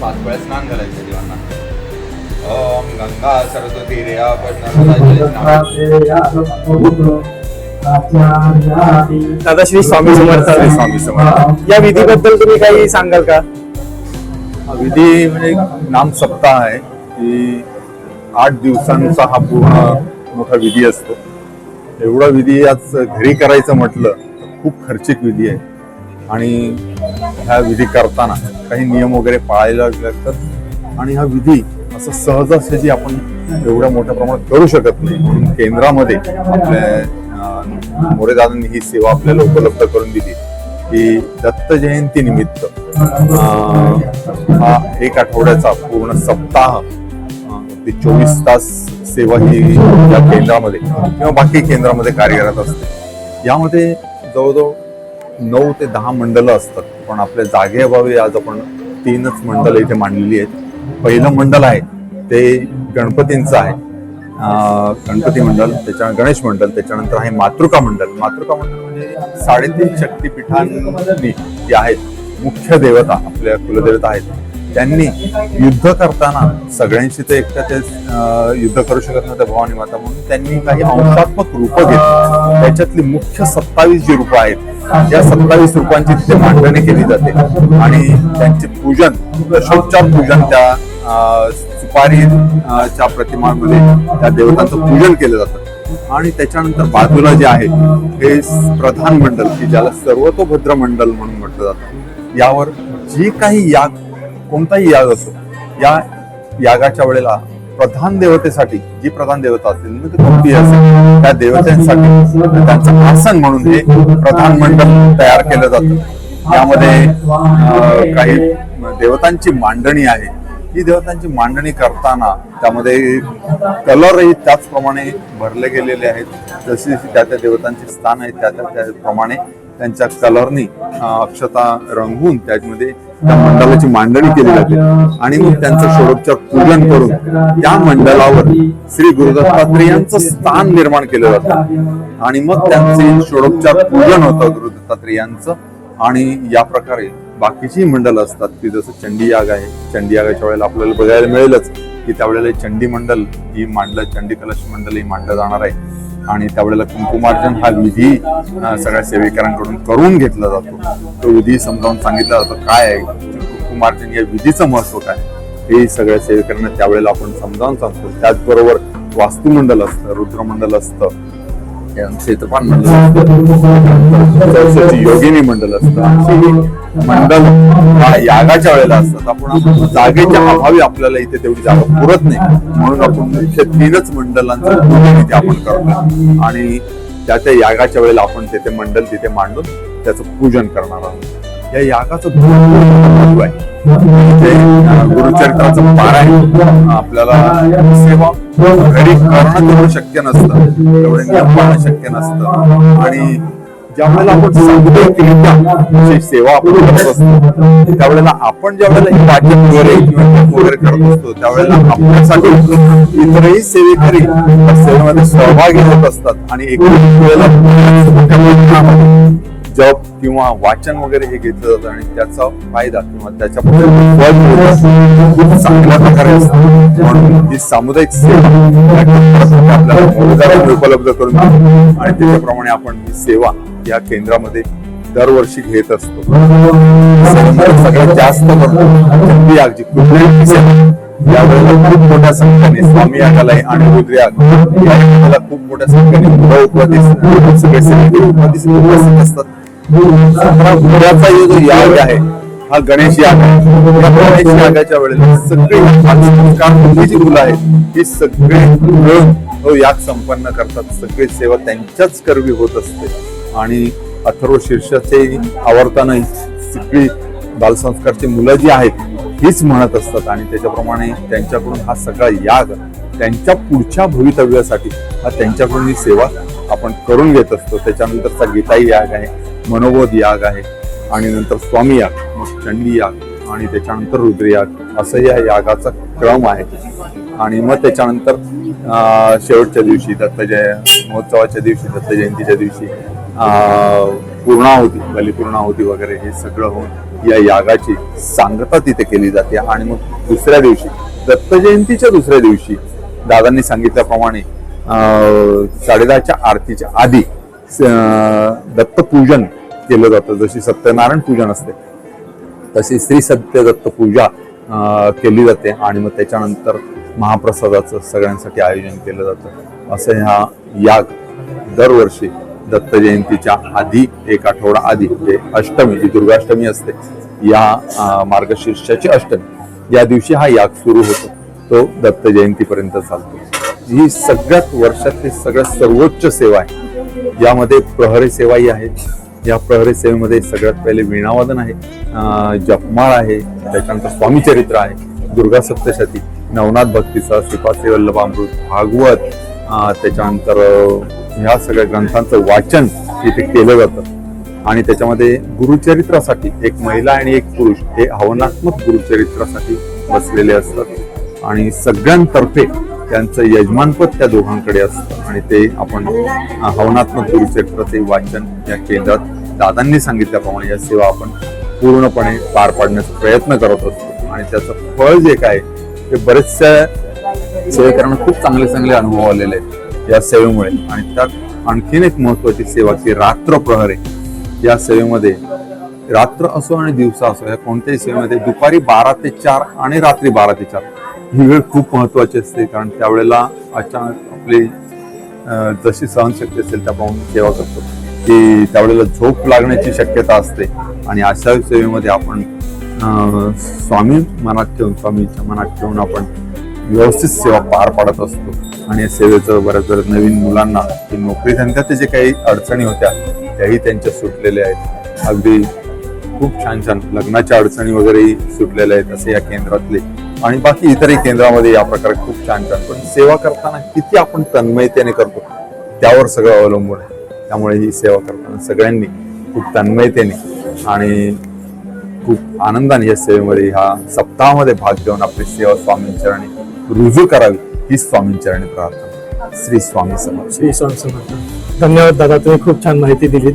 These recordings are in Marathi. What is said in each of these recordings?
पाच वेळा स्नान घालायचं देवांना. ओम गंगा सरस्वती रेया दादा श्री स्वामी समर्थ. स्वामी समर्थ. या विधीबद्दल तुम्ही काही सांगाल का? हा विधी म्हणजे नाम सप्ताह आहे. की आठ दिवसांचा हा पूर्ण मोठा विधी असतो. एवढा विधी आज घरी करायचं म्हटलं तर खूप खर्चिक विधी आहे. आणि ह्या विधी करताना काही नियम वगैरे पाळायला लागतात. आणि हा विधी असं सहजासहजी आपण एवढ्या मोठ्या प्रमाणात करू शकत नाही. म्हणून केंद्रामध्ये आपल्या मोरेदादांनी ही सेवा आपल्याला उपलब्ध करून दिली. की दत्त जयंती निमित्त हा एक आठवड्याचा पूर्ण सप्ताह ते चोवीस तास सेवा ही या केंद्रामध्ये किंवा बाकी केंद्रामध्ये कार्यरत असते. यामध्ये जवळजवळ नऊ ते दहा मंडलं असतात. पण आपल्या जागेअभावी आज आपण तीनच मंडलं इथे मांडलेली आहेत. पहिलं मंडल आहे ते गणपतींचं आहे. गणपती मंडल त्याच्या गणेश मंडल त्याच्यानंतर आहे मातृका मंडल. मातृका मंडल म्हणजे साडेतीन शक्तीपीठांनी जे आहेत. मुख्य देवता आपल्या कुलदेवता आहेत. त्यांनी युद्ध करताना सगळ्यांशी ते एकटा ते युद्ध करू शकत नव्हते भवानी माता म्हणून. त्यांनी काही अंशात्मक रूपं घेतली. त्याच्यातली मुख्य सत्तावीस जी रूपं आहेत या सत्तावीस रूपांची तिथे मांडणी केली जाते. आणि त्यांचे पूजन दशोपचार पूजन त्या अं, सुपारी च्या प्रतिमांमध्ये त्या देवतांचं पूजन केलं जातं. आणि त्याच्यानंतर बाजूला जे आहे हे प्रधान मंडल की ज्याला सर्वतोभद्र मंडल म्हणून म्हटलं जातं. यावर जी काही याग कोणताही याग असो या यागाच्या वेळेला प्रधान देवतेसाठी जी प्रधान देवता असतील म्हणजे कोणती असेल त्या देवतेसाठी त्यांचं आसन म्हणून हे प्रधान मंडल तयार केलं जातं. यामध्ये काही देवतांची मांडणी आहे. ही देवतांची मांडणी करताना त्यामध्ये कलरही त्याचप्रमाणे भरले गेलेले आहेत. जशी जशी त्या त्या देवतांचे स्थान आहेत त्या त्या त्याप्रमाणे त्यांच्या कलरने अक्षता रंगवून त्यामध्ये त्या मंडळाची मांडणी केली जाते. आणि मग त्यांचं षोडोपचार पूजन करून त्या मंडळावर श्री गुरुदत्तात्रेयांचं स्थान निर्माण केलं जातं. आणि मग त्यांचे षोडोपचार पूजन होतं गुरुदत्तात्रेयांचं आणि या प्रकारे बाकीची मंडळ असतात की जसं चंडीयाग आहे. चंडीयागाच्या वेळेला आपल्याला बघायला मिळेलच की त्यावेळेला चंडी मंडल ही मांडलं चंडी कलश मंडल ही मांडलं जाणार आहे. आणि त्यावेळेला कुंकुमार्जन हा विधी सगळ्या सेवेकरांकडून करून घेतला जातो. तो विधी समजावून सांगितला जातो काय आहे? कुंकुमार्जन या विधीचं महत्त्व काय? हे सगळ्या सेवेकरांना त्यावेळेला आपण समजावून सांगतो. त्याचबरोबर वास्तुमंडल असतं रुद्रमंडल असतं यांचे मंडल असतं योगिनी मंडल असतं. अशी मंडल हा यागाच्या वेळेला असतात आपण जागेच्या अभावी आपल्याला इथे तेवढी जागा पुरत नाही. म्हणून आपण मुख्य तीनच मंडलांचं इथे आपण करतो आणि त्या त्या यागाच्या वेळेला आपण तिथे मंडल तिथे मांडून त्याचं पूजन करणार आहोत. या यागाचं भरपूर महत्त्व आहे. इथे अं, गुरुचरित्राचं पारायण आपल्याला सेवा घरी करणं तेवढं शक्य नसतं. तेवढे नियम पाळणं शक्य नसतं. आणि ज्या वेळेला आपण सामुदायिकरित्या सेवा आपण करत असतो त्यावेळेला आपण ज्या वेळेला ही वाचन वगैरे किंवा वगैरे करत असतो त्यावेळेला आपल्यासाठी इतरही सेवेकरी सेवेमध्ये सहभागी होत असतात आणि एकूण वेळेला जॉब किंवा वाचन वगैरे हे घेतलं जातं आणि त्याचा फायदा किंवा त्याच्याबद्दल खूप चांगल्या प्रकारे म्हणून ही सामुदायिक सेवा आपल्याला मोबदल्याने उपलब्ध करून आणि त्याच्याप्रमाणे आपण ही सेवा या केंद्रामध्ये दरवर्षी घेत असतो. सगळ्यात जास्त आगजी कुठल्याही यावेळेला खूप मोठ्या संख्येने स्वामी यागालय आणि रुद्रयाग या खूप मोठ्या संख्येने मुलं उपवादी सगळे सेवेकरी उपवादी उपस्थित असतात. सतरा जो याग आहे हा गणेश याग आहे. या गणेश यागाच्या वेळेला सगळे जी मुलं आहेत ही सगळे मिळून तो याग संपन्न करतात. सगळी सेवा त्यांच्याच करवी होत असते. आणि अथर्व शीर्षाचे आवर्तानं सगळी बालसंस्कारची मुलं जी आहेत हीच म्हणत असतात. आणि त्याच्याप्रमाणे त्यांच्याकडून हा सगळा याग त्यांच्या पुढच्या भवितव्यासाठी हा त्यांच्याकडून ही सेवा आपण करून घेत असतो. त्याच्यानंतरचा गीताई याग आहे. मनोबोध याग आहे आणि नंतर स्वामी याग मग चंडी याग आणि त्याच्यानंतर रुद्रयाग असं या यागाचा क्रम आहे. आणि मग त्याच्यानंतर शेवटच्या दिवशी दत्त जय महोत्सवाच्या दिवशी दत्त जयंतीच्या दिवशी पूर्णाहुती बलिपूर्णाहुती वगैरे हे सगळं होऊन या यागाची सांगता तिथे केली जाते. आणि मग दुसऱ्या दिवशी दत्त जयंतीच्या दुसऱ्या दिवशी दादांनी सांगितल्याप्रमाणे साडेदहाच्या आरतीच्या आधी दत्तपूजन केलं जातं. जशी सत्यनारायण पूजन असते तशी श्री सत्य दत्त पूजा केली जाते आणि मग त्याच्यानंतर महाप्रसादाचं सगळ्यांसाठी आयोजन केलं जातं. असं ह्या याग दरवर्षी दत्त जयंतीच्या आधी एक आठवडा आधी म्हणजे अष्टमी जी दुर्गाष्टमी असते या मार्गशीर्षाची अष्टमी या दिवशी हा याग सुरू होतो. तो दत्त जयंतीपर्यंत चालतो. ही सगळ्यात वर्षातली सगळ्यात सर्वोच्च सेवा आहे. यामध्ये प्रहरी सेवाही आहे. या प्रहरी सेवेमध्ये सगळ्यात पहिले वीणावादन आहे जपमाळ आहे त्याच्यानंतर स्वामीचरित्र आहे दुर्गा सप्तशती नवनाथ भक्तीचा श्रीपाद वल्लभामृत भागवत त्याच्यानंतर ह्या सगळ्या ग्रंथांचं वाचन इथे केलं जातं. आणि त्याच्यामध्ये गुरुचरित्रासाठी एक महिला आणि एक पुरुष हे आव्हानात्मक गुरुचरित्रासाठी बसलेले असतात. आणि सगळ्यांतर्फे त्यांचं यजमानपद त्या दोघांकडे असतं. आणि ते आपण हवनात्मक गुरुचरित्राचे वाचन या केंद्रात दादांनी सांगितल्याप्रमाणे या सेवा आपण पूर्णपणे पार पाडण्याचा प्रयत्न करत असतो. आणि त्याचं फळ जे काय ते बरेचशा सेवेकरांना खूप चांगले चांगले अनुभव आलेले आहेत या सेवेमुळे. आणि त्यात आणखीन एक महत्वाची सेवा की रात्र प्रहरे. या सेवेमध्ये रात्र असो आणि दिवसा असो या कोणत्याही सेवेमध्ये दुपारी बारा ते चार आणि रात्री बारा ते चार ही वेळ खूप महत्वाची असते. कारण त्यावेळेला अचानक आपली जशी सहनशक्ती असेल त्याप्रमाणे सेवा करतो. की त्यावेळेला झोप लागण्याची शक्यता असते. आणि अशा सेवेमध्ये आपण स्वामी मनात ठेवून स्वामीच्या मनात ठेवून आपण व्यवस्थित सेवा पार पाडत असतो. आणि या सेवेचं बऱ्याच बऱ्याच नवीन मुलांना की नोकरी धंद्यात जे काही अडचणी होत्या त्याही त्यांच्या सुटलेल्या आहेत. अगदी खूप छान छान लग्नाच्या अडचणी वगैरेही सुटलेल्या आहेत असे या केंद्रातले आणि बाकी इतरही केंद्रामध्ये या प्रकारे खूप छान छान. पण सेवा करताना किती आपण तन्मयतेने करतो त्यावर सगळं अवलंबून आहे. त्यामुळे ही सेवा करताना सगळ्यांनी खूप तन्मयतेने आणि खूप आनंदाने या सेवेमध्ये ह्या सप्ताहामध्ये भाग घेऊन आपली सेवा स्वामींचरणी रुजू करावी ही स्वामींचरणी प्रार्थना. श्री स्वामी समर्थ. श्री स्वामी समर्थ. धन्यवाद दादा तुम्ही खूप छान माहिती दिलीत.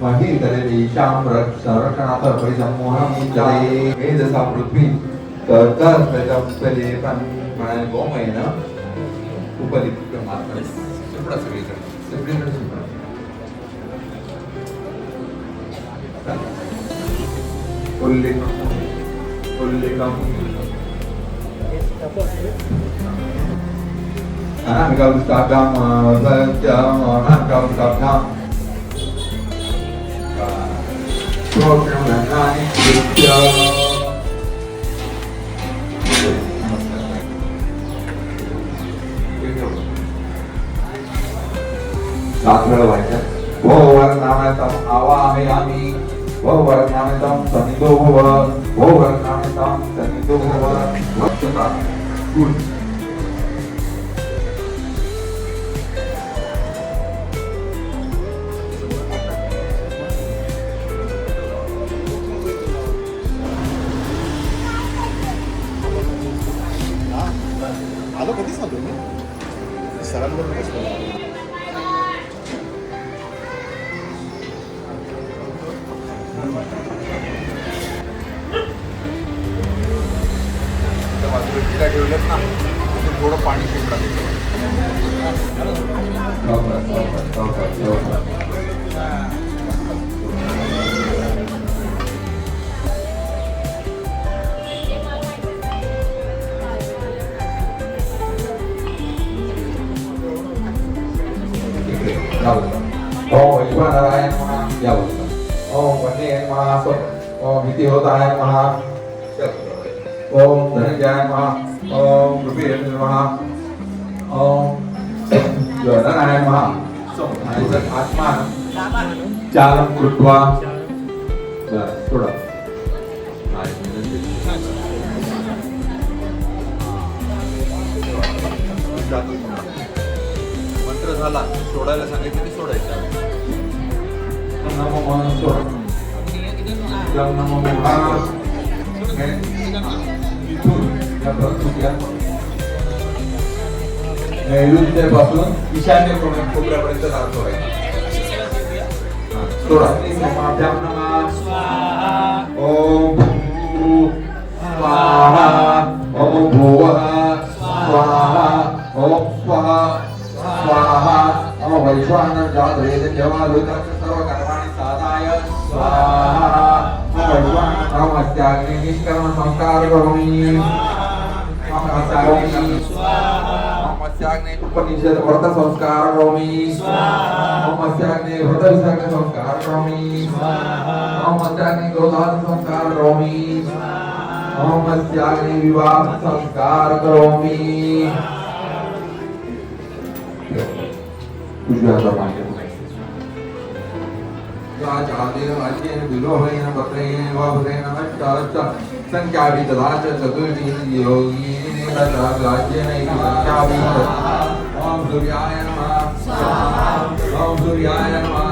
नमः हवयानि कामयानि सर्व जग गंगाधर गाथा विस्तरति पृथ्वी तदर्थजं सलेपन् म्हणाले उपलिप्त मात्र सुपडा सगळीकडे सगळीकडे सुपडा उल्लेख उल्लेखम अनामिकां स्थाभ्यां सत्यं अनामिकां प्रोक्षणनानि सात वेळा व्हायचं भो वर्णामृतम आवाहयामि भो वर्णामृतम सनिधो भव भो वर्णामृतम सनिधो भव वक्षता गुण ठेवलेत ना ते थोडं पाणी शिंपडा ओम या ओम पन्नी महा ओम विधि होता है ओम धनंजयाय नमः ओम रुपये नमः ओम नमः आणि जर आत्मा चालम कृत्वा थोडं मंत्र झाला सोडायला सांगितलं की सोडायचं. नमो मनसोड जम नमो मोहा नैऋत्यपासून ईशान्य कोपऱ्यापर्यंत दाब सोडा नमः ओम स्वाहा ओम स्वाहा ओम स्वाहा स्वाहा ओम वैश्वानर सर्व कर्माणि साधाय स्वाहा ओम वैश्वानर ओम निष्कर्म संस्कार करोमि ओम अस्याग्नि ओम अस्याग्नि उपनिषद व्रत संस्कार करोमि ओम अस्याग्नि व्रत विसर्ग संस्कार करोमि ओम अस्याग्नि गोदान संस्कार करोमि ओम अस्याग्नि विवाह संस्कार करोमि उजव्या हातावर मागे राज्येन इति संख्यापि ॐ सूर्याय नमः ॐ सूर्याय नमः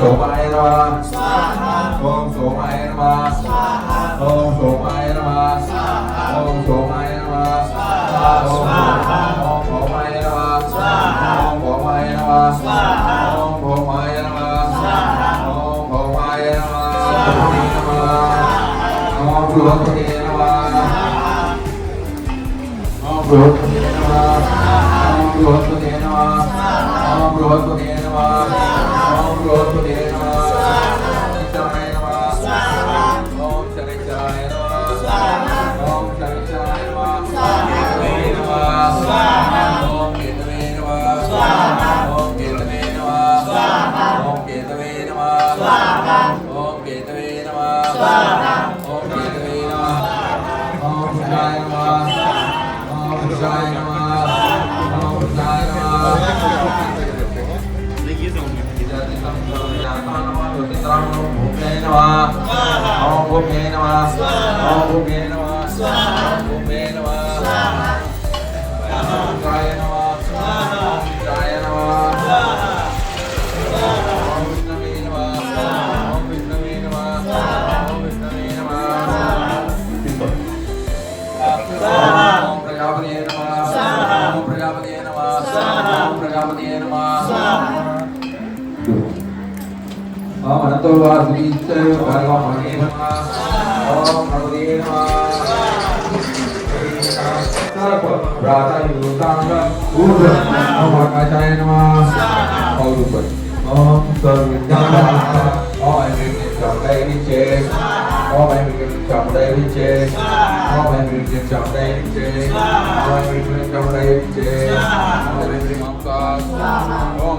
सोमाय नमः ॐ सोमाय नमः ॐ सोमाय नमः ॐ सोमाय नमः ॐ भौमाय नमः ॐ नमः ॐ वासुकीश्च भगवाने ओम भगवते नमः. प्रातयुतांग ऊर्ध ओम आकाशाय नमः और ऊपर ओम सर्वज्ञान ओम अमृत चमड़ाई नीचे ओम अमृत चमड़ाई नीचे ओम अमृत चमड़ाई नीचे ओम अमृत चमड़ाई नीचे ओम अमृत मंकास ओम